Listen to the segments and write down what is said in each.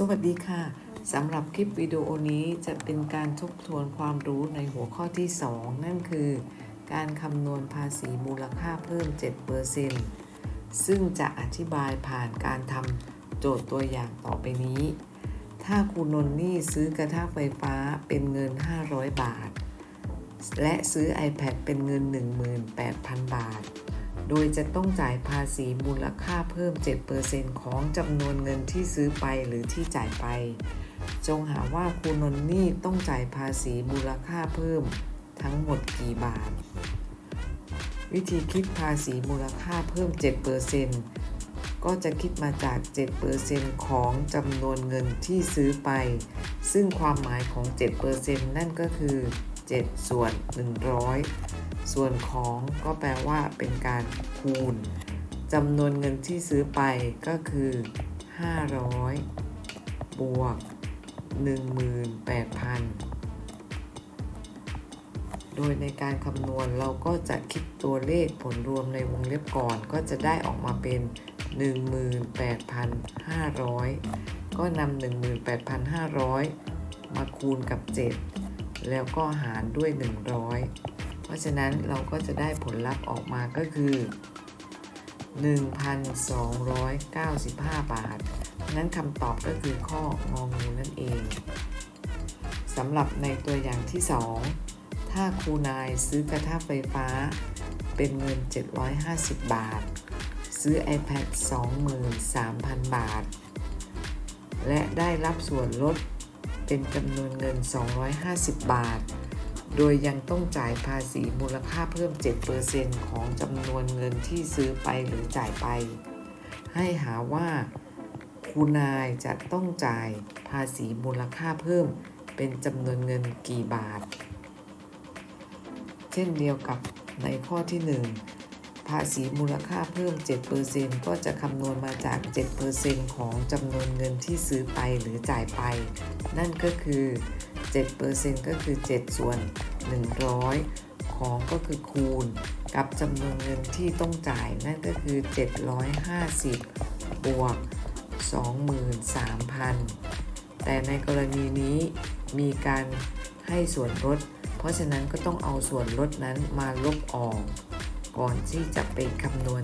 สวัสดีค่ะสำหรับคลิปวิดีโอนี้จะเป็นการทบทวนความรู้ในหัวข้อที่ 2 นั่นคือ การคำนวณภาษีมูลค่าเพิ่ม 7%ซึ่งจะอธิบายผ่านการทำโจทย์ตัวอย่างต่อไปนี้ ถ้าคุณนนนี่ซื้อกระทะไฟฟ้าเป็นเงิน 500 บาท และซื้อ iPad เป็นเงิน 18,000 บาท โดยจะต้องจ่ายภาษีมูลค่าเพิ่ม 7%ของจำนวนเงินที่ซื้อไปหรือที่จ่ายไป จงหาว่าคุณนนนี่ต้องจ่ายภาษีมูลค่าเพิ่ม ทั้งหมดกี่บาท วิธีคิดภาษีมูลค่าเพิ่ม 7%ก็จะคิดมาจาก 7%ของจำนวนเงินที่ซื้อไป ซึ่งความหมายของ 7%นั่นก็คือ 7 ส่วน 100 ส่วนของก็แปลว่าเป็นการคูณจำนวนเงินที่ซื้อไปก็คือ 500 บวก 18,000 โดยในการคำนวณเราก็จะคิดตัวเลขผลรวมในวงเล็บก่อนก็จะได้ออกมาเป็น 18,500 ก็นำ18,500 มาคูณกับ 7 แล้วก็หารด้วย 100 เพราะฉะนั้นเราก็จะได้ผลลัพธ์ออกมาก็คือ 1,295 บาท นั้นคำตอบก็คือข้ององูนั่นเองสำหรับในตัวอย่างที่ 2 ถ้าครูนายซื้อกระทะไฟฟ้าเป็นเงิน 750 บาท ซื้อ iPad 23,000 บาท และได้รับส่วนลดเป็นจำนวนเงิน 250 บาท โดยยังต้องจ่ายภาษีมูลค่าเพิ่ม 7%ของจำนวนเงินที่ซื้อไปหรือจ่ายไป ให้หาว่าคุณนายจะต้องจ่ายภาษีมูลค่าเพิ่มเป็นจำนวนเงินกี่บาท เช่นเดียวกับในข้อที่ 1 ภาษีมูลค่าเพิ่ม 7%ก็จะคำนวณมาจาก 7%ของจำนวนเงินที่ซื้อไปหรือจ่ายไป นั่นก็คือ 7%ก็คือ 7 ส่วน 100 ของก็คือคูณ กับจำนวนเงินที่ต้องจ่ายนั่นก็คือ 750 บวก 23,000 แต่ในกรณีนี้มีการให้ส่วนลด เพราะฉะนั้นก็ต้องเอาส่วนลดนั้นมาลบออก ก่อนที่จะไปคำนวณ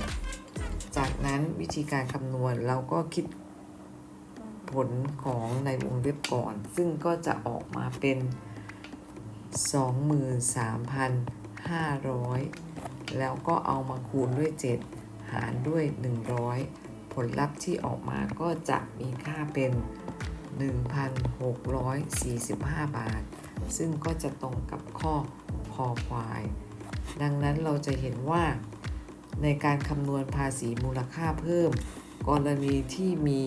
7%จากนั้นวิธีการคำนวณเราก็คิด ผลของในวงเล็บก่อน ซึ่งก็จะออกมาเป็น 23,500 แล้วก็เอามาคูณด้วย 7 หารด้วย 100 ผลลัพธ์ที่ออกมาก็จะมีค่าเป็น 1,645 บาท ซึ่งก็จะตรงกับข้อคอควาย ดังนั้นเราจะเห็นว่า ในการคำนวณภาษีมูลค่าเพิ่ม กรณีที่มี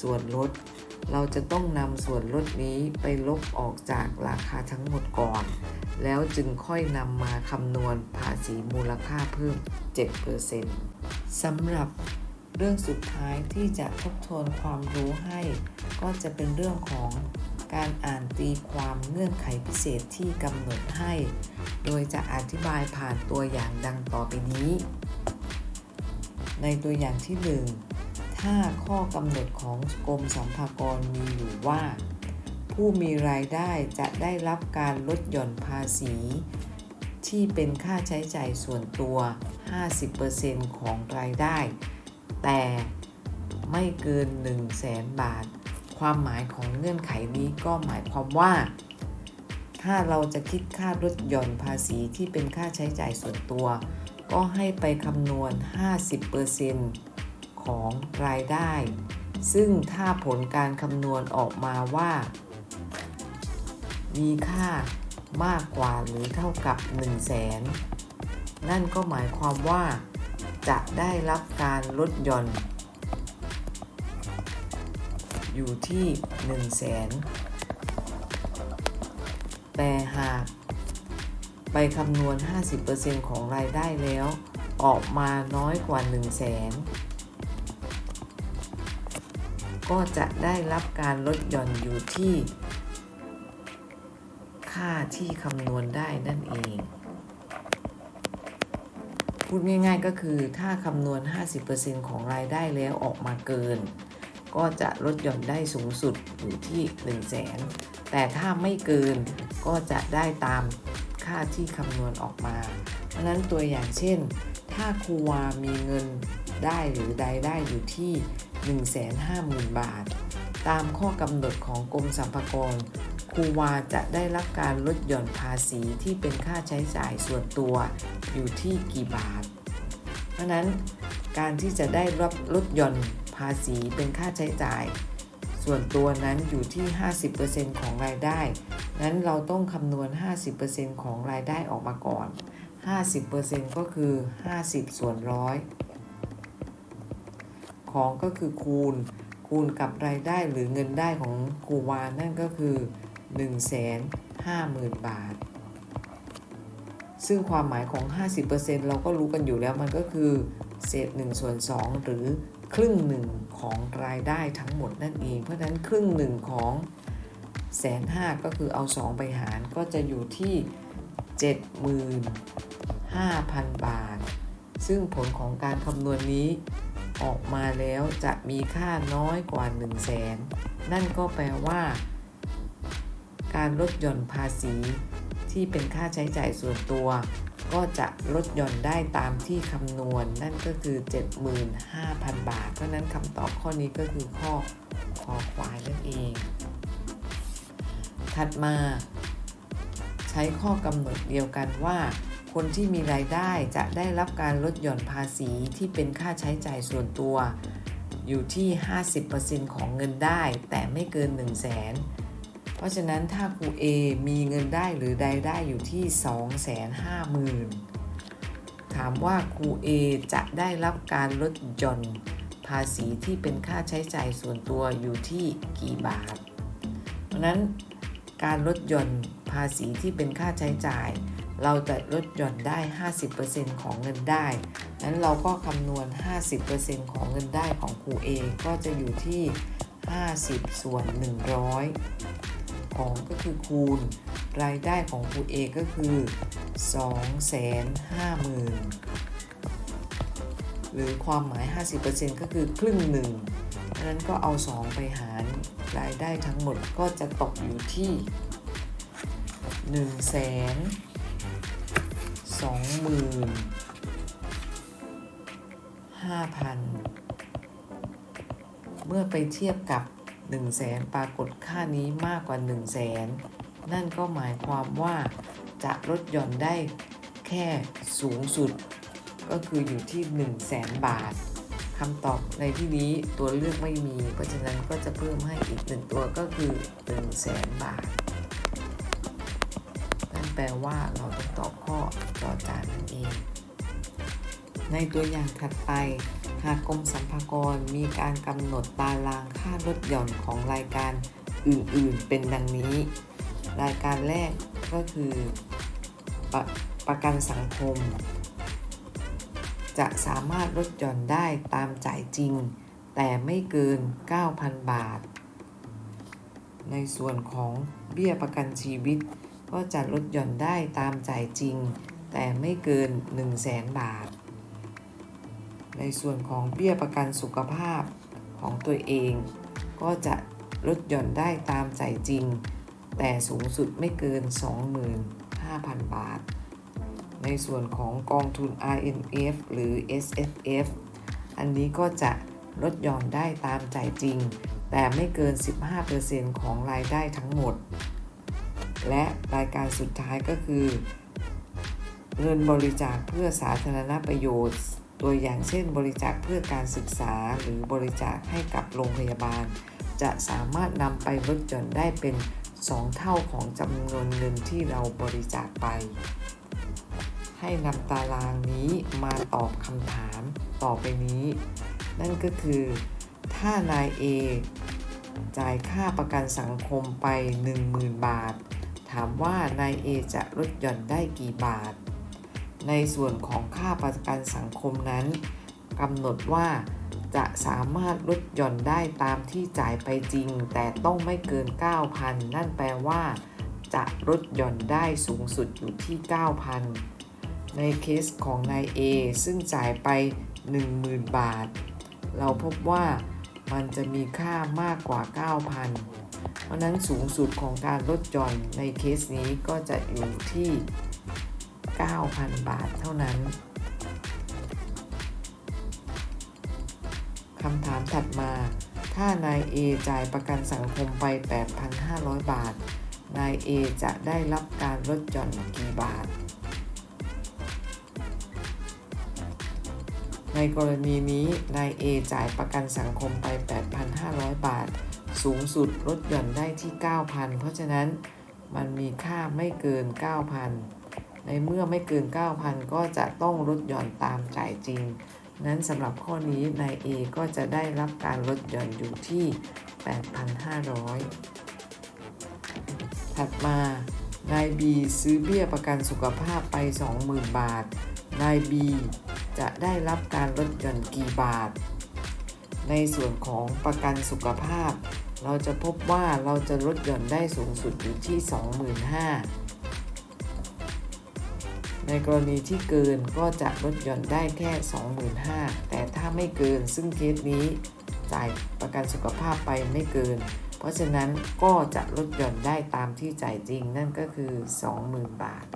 ส่วนลด เราจะต้องนำส่วนลดนี้ไปลบออกจากราคาทั้งหมดก่อน แล้วจึงค่อยนำมาคำนวณภาษีมูลค่าเพิ่ม 7%สำหรับเรื่องสุดท้ายที่จะทบทวนความรู้ให้ ก็จะเป็นเรื่องของการอ่านตีความเงื่อนไขพิเศษที่กำหนดให้ โดยจะอธิบายผ่านตัวอย่างดังต่อไปนี้ ในตัวอย่างที่ 1 ถ้าข้อกำหนดของกรมสรรพากรมีอยู่ว่า ผู้มีรายได้จะได้รับการลดหย่อนภาษี ที่เป็นค่าใช้จ่ายส่วนตัว 50%ของรายได้ แต่ไม่เกิน 1 0 0 0 0แสนบาท ความหมายของเงื่อนไขนี้ก็หมายความว่า ถ้าเราจะคิดค่าลดหย่อนภาษีที่เป็นค่าใช้จ่ายส่วนตัว ก็ให้ไปคำนวณ 50% ของรายได้ ซึ่งถ้าผลการคำนวณออกมาว่า มีค่ามากกว่าหรือเท่ากับ 1 0 0 0 0แสนนั่นก็หมายความว่า จะได้รับการลดหย่อน อยู่ที่ 1 0 0 0 0แสนแต่หากไปคำนวณ 50%ของรายได้แล้ว ออกมาน้อยกว่า 1 0 0 0 0แสน ก็จะได้รับการลดหย่อนอยู่ที่ ค่าที่คำนวณได้นั่นเอง พูดง่ายๆก็คือถ้าคำนวณ 50%ของรายได้แล้วออกมาเกิน ก็จะลดหย่อนได้สูงสุดอยู่ที่ 1 0 0 0 0แสนแต่ถ้าไม่เกินก็จะได้ตามค่าที่คำนวณออกมา เพราะฉะนั้นตัวอย่างเช่น ถ้าครูวามีเงินได้หรือใดได้อยู่ที่ 150,000 บาท ตามข้อกำหนดของกรมสรรพากรครูวาจะได้รับการลดหย่อนภาษีที่เป็นค่าใช้จ่ายส่วนตัวอยู่ที่กี่บาท เพราะนั้นการที่จะได้รับลดหย่อนภาษีเป็นค่าใช้จ่าย ส่วนตัวนั้นอยู่ที่ 50%ของรายได้ นั้นเราต้องคำนวณ 50%ของรายได้ออกมาก่อน 50%ก็คือ 50 ส่วนร้อย ของก็คือคูณ คูณกับรายได้หรือเงินได้ของครูวานนั่นก็คือ 150,000 บาท ซึ่งความหมายของ 50%เราก็รู้กันอยู่แล้วมันก็คือเศษ1ส่วน2หรือครึ่งหนึ่งของรายได้ทั้งหมดนั่นเอง เพราะฉะนั้นครึ่งหนึ่งของแสนห้าก็คือเอา 2 ไปหารก็จะอยู่ที่ 75,000 บาท ซึ่งผลของการคำนวณนี้ ออกมาแล้วจะมีค่าน้อยกว่า 1 0 0 0 0แสนนั่นก็แปลว่า การลดหย่อนภาษีที่เป็นค่าใช้จ่ายส่วนตัว ก็จะลดหย่อนได้ตามที่คำนวณนั่นก็คือ 75,000 บาท เพราะฉะนั้นคำตอบข้อนี้ก็คือข้อคอควายนั่นเอง ถัดมา ใช้ข้อกำหนดเดียวกันว่า คนที่มีรายได้จะได้รับการลดหย่อนภาษีที่เป็นค่าใช้จ่ายส่วนตัว อยู่ที่ 50%ของเงินได้แต่ไม่เกิน 1 0 0 0 0แสนเพราะฉะนั้นถ้าครู A มีเงินได้หรือใดได้อยู่ที่ 250,000 ถามว่าครู A จะได้รับการลดหย่อนภาษีที่เป็นค่าใช้จ่ายส่วนตัวอยู่ที่กี่บาท เพราะนั้นการลดหย่อนภาษีที่เป็นค่าใช้จ่าย เราจะลดหย่อนได้ 50%ของเงินได้ นั้นเราก็คำนวณ 50%ของเงินได้ของครู A ก็จะอยู่ที่ 50 ส่วน 100 ของก็คือคูณ รายได้ของครู A ก็คือ 250,000 หรือความหมาย 50%ก็คือครึ่งหนึ่งดังนั้นก็เอา 2 ไปหารรายได้ทั้งหมดก็จะตกอยู่ที่ 1 0 0 0 0 0 25,000เมื่อไปเทียบกับ1 0 0 0 0แสนปรากฏค่านี้มากกว่า 1 0 0 0 0แสนนั่นก็หมายความว่าจะลดหย่อนได้แค่สูงสุด ก็คืออยู่ที่ 1 0 0 0 0แสนบาทคำตอบในที่นี้ตัวเลือกไม่มี เพราะฉะนั้นก็จะเพิ่มให้อีกหนึ่งตัวก็คือ 1 0 0 0 0แสนบาท ลว่าเราต้องตอบข้อจอจานนั่นเอง ในตัวอย่างถัดไปหากกรมสรรพากรมีการกำหนดตารางค่าลดหย่อนของรายการอื่นๆ เป็นดังนี้ รายการแรกก็คือปะประกันสังคม จะสามารถลดหย่อนได้ตามจ่ายจริง แต่ไม่เกิน 9,000 บาท ในส่วนของเบี้ยประกันชีวิต ก็จะลดหย่อนได้ตามจ่ายจริง แต่ไม่เกิน 1 0 0 0 0แสนบาท ในส่วนของเบี้ยประกันสุขภาพของตัวเอง ก็จะลดหย่อนได้ตามจ่ายจริง แต่สูงสุดไม่เกิน 25,000 บาท ในส่วนของกองทุน RNF หรือ SFF อันนี้ก็จะลดหย่อนได้ตามจ่ายจริง แต่ไม่เกิน 15%ของรายได้ทั้งหมด และรายการสุดท้ายก็คือ เงินบริจาคเพื่อสาธารณประโยชน์ ตัวอย่างเช่น บริจาคเพื่อการศึกษาหรือบริจาคให้กับโรงพยาบาล จะสามารถนำไปลดหย่อนได้เป็น 2 เท่าของจำนวนเงินที่เราบริจาคไป ให้นำตารางนี้มาตอบคำถามต่อไปนี้ นั่นก็คือ ถ้านาย A จ่ายค่าประกันสังคมไป 10,000 บาท ถามว่านาย A จะลดหย่อนได้กี่บาท ในส่วนของค่าประกันสังคมนั้นกำหนดว่าจะสามารถลดหย่อนได้ตามที่จ่ายไปจริง แต่ต้องไม่เกิน 9,000 นั่นแปลว่า จะลดหย่อนได้สูงสุดอยู่ที่ 9,000 ในเคสของนาย A ซึ่งจ่ายไป 10,000 บาท เราพบว่ามันจะมีค่ามากกว่า 9,000 เพราะนั้นสูงสุดของการลดหย่อนในเคสนี้ก็จะอยู่ที่ 9,000 บาทเท่านั้นคำถามถัดมา ถ้านาย A จ่ายประกันสังคมไป 8,500 บาท นาย A จะได้รับการลดหย่อนกี่บาท ในกรณีนี้ นาย A จ่ายประกันสังคมไป 8,500 บาท สูงสุดลดหย่อนได้ที่ 9,000 เพราะฉะนั้นมันมีค่าไม่เกิน 9,000 ในเมื่อไม่เกิน 9,000 ก็จะต้องลดหย่อนตามจ่ายจริง นั้นสำหรับข้อนี้นาย A ก็จะได้รับการลดหย่อนอยู่ที่ 8,500 ถัดมานาย B ซื้อเบี้ยประกันสุขภาพไป 20,000 บาท นาย B จะได้รับการลดหย่อนกี่บาท ในส่วนของประกันสุขภาพ เราจะพบว่าเราจะลดหย่อนได้สูงสุดอยู่ที่ 25,000 ในกรณีที่เกินก็จะลดหย่อนได้แค่ 25,000 แต่ถ้าไม่เกินซึ่งเคสนี้จ่ายประกันสุขภาพไปไม่เกิน เพราะฉะนั้นก็จะลดหย่อนได้ตามที่จ่ายจริงนั่นก็คือ 20,000 บาท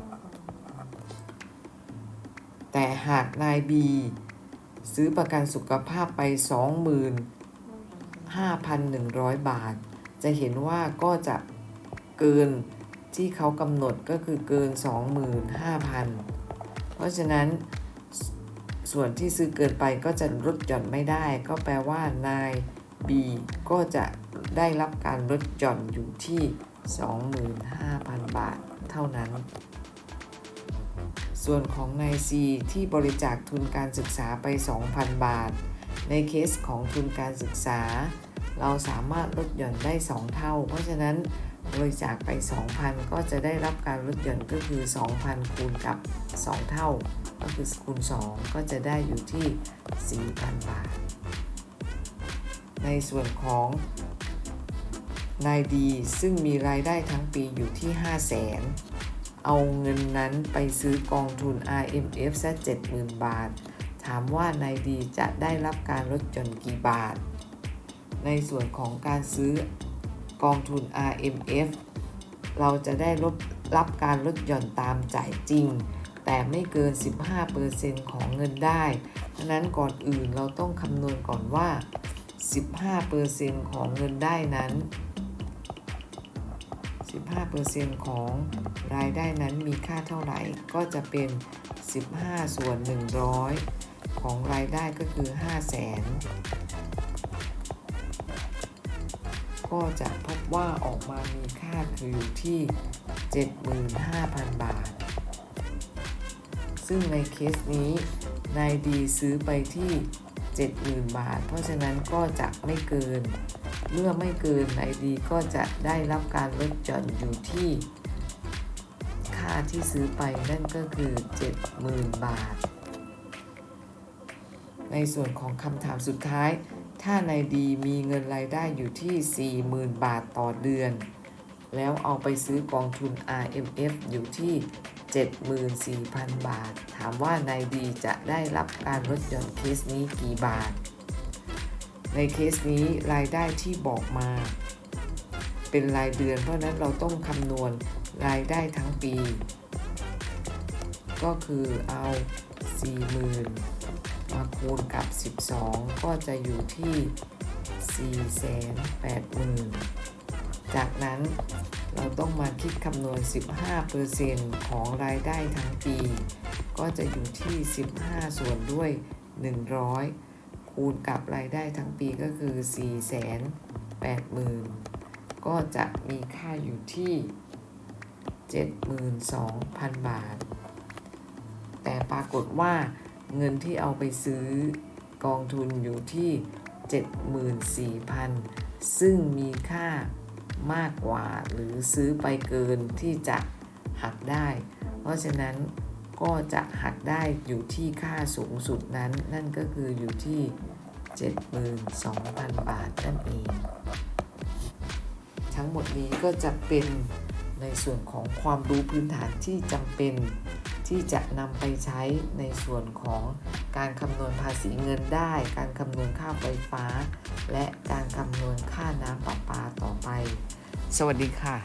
แต่หากนาย B ซื้อประกันสุขภาพไป 20,000 5,100 บาท จะเห็นว่าก็จะเกินที่เขากำหนดก็คือเกิน 25,000 เพราะฉะนั้นสส่วนที่ซื้อเกินไปก็จะลดหย่อนไม่ได้ ก็แปลว่านาย B ก็จะได้รับการลดหย่อนอยู่ที่ 25,000 บาทเท่านั้น ส่วนของนาย C ที่บริจาคทุนการศึกษาไป 2,000 บาท ในเคสของทุนการศึกษา เราสามารถลดหย่อนได้ 2 เท่า เพราะฉะนั้นบริจาคไป 2,000 ก็จะได้รับการลดหย่อนก็คือ 2,000 คูณกับ 2 เท่า ก็คือคูณ 2 ก็จะได้อยู่ที่ 4,000 บาท ในส่วนของนายดีซึ่งมีรายได้ทั้งปีอยู่ที่ 5 0 0 0 0 0 เอาเงินนั้นไปซื้อกองทุน RMF ซะ70,000 บาท ถามว่านายดีจะได้รับการลดหย่อนกี่บาท ในส่วนของการซื้อกองทุน RMF เราจะได้ลดรับการลดหย่อนตามจ่ายจริง แต่ไม่เกิน 15%ของเงินได้ดังนั้นก่อนอื่นเราต้องคำนวณก่อนว่า 15%ของเงินได้นั้น 15%ของรายได้นั้นมีค่าเท่าไหร่ก็จะเป็น 15 ส่วน 100 ของรายได้ก็คือ 5 0 0แสนก็จะพบว่าออกมามีค่าคืออยู่ที่ 75,000 บาท ซึ่งในเคสนี้นายดีซื้อไปที่ 70,000 บาท เพราะฉะนั้นก็จะไม่เกิน เมื่อไม่เกินนายดีก็จะได้รับการลดหย่อนอยู่ที่ ค่าที่ซื้อไปนั่นก็คือ 70,000 บาท ในส่วนของคำถามสุดท้าย ถ้านายดีมีเงินรายได้อยู่ที่ 40,000 บาทต่อเดือน แล้วเอาไปซื้อกองทุน RMF อยู่ที่ 74,000 บาท ถามว่านายดีจะได้รับการลดหย่อนเคสนี้กี่บาท ในเคสนี้รายได้ที่บอกมา เป็นรายเดือนเพราะนั้นเราต้องคำนวณรายได้ทั้งปี ก็คือเอา 40,000 คูณกับ 12 ก็จะอยู่ที่ 480,000 จากนั้นเราต้องมาคิดคำนวณ 15%ของรายได้ทั้งปี ก็จะอยู่ที่ 15 ส่วนด้วย 100 คูณกับรายได้ทั้งปีก็คือ 480,000 ก็จะมีค่าอยู่ที่ 72,000 บาท แต่ปรากฏว่า เงินที่เอาไปซื้อกองทุนอยู่ที่ 74,000 ซึ่งมีค่ามากกว่าหรือซื้อไปเกินที่จะหักได้ เพราะฉะนั้นก็จะหักได้อยู่ที่ค่าสูงสุดนั้น นั่นก็คืออยู่ที่ 72,000 บาทนั่นเอง ทั้งหมดนี้ก็จะเป็นในส่วนของความรู้พื้นฐานที่จำเป็น ที่จะนำไปใช้ในส่วนของการคำนวณภาษีเงินได้ การคำนวณค่าไฟฟ้า และการคำนวณค่าน้ำประปาต่อไป สวัสดีค่ะ